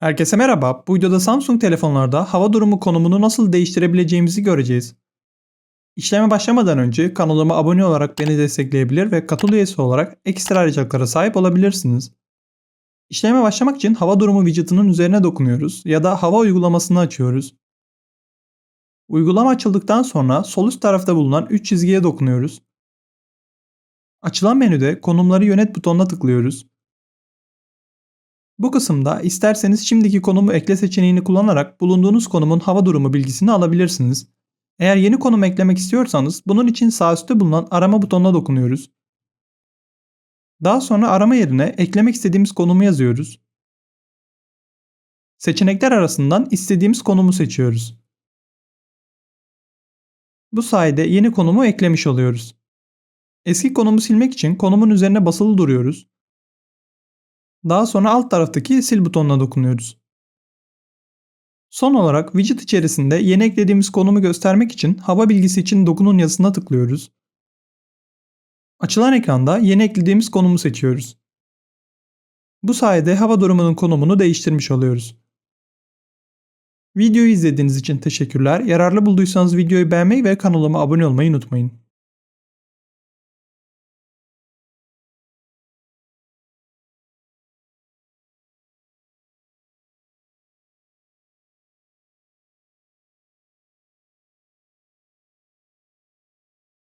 Herkese merhaba. Bu videoda Samsung telefonlarda hava durumu konumunu nasıl değiştirebileceğimizi göreceğiz. İşleme başlamadan önce kanalıma abone olarak beni destekleyebilir ve katıl üyesi olarak ekstra ayrıcalıklara sahip olabilirsiniz. İşleme başlamak için hava durumu widget'ının üzerine dokunuyoruz ya da hava uygulamasını açıyoruz. Uygulama açıldıktan sonra sol üst tarafta bulunan 3 çizgiye dokunuyoruz. Açılan menüde konumları yönet butonuna tıklıyoruz. Bu kısımda isterseniz şimdiki konumu ekle seçeneğini kullanarak bulunduğunuz konumun hava durumu bilgisini alabilirsiniz. Eğer yeni konum eklemek istiyorsanız bunun için sağ üstte bulunan arama butonuna dokunuyoruz. Daha sonra arama yerine eklemek istediğimiz konumu yazıyoruz. Seçenekler arasından istediğimiz konumu seçiyoruz. Bu sayede yeni konumu eklemiş oluyoruz. Eski konumu silmek için konumun üzerine basılı duruyoruz. Daha sonra alt taraftaki sil butonuna dokunuyoruz. Son olarak widget içerisinde yeni eklediğimiz konumu göstermek için hava bilgisi için dokunun yazısına tıklıyoruz. Açılan ekranda yeni eklediğimiz konumu seçiyoruz. Bu sayede hava durumunun konumunu değiştirmiş oluyoruz. Videoyu izlediğiniz için teşekkürler. Yararlı bulduysanız videoyu beğenmeyi ve kanalıma abone olmayı unutmayın.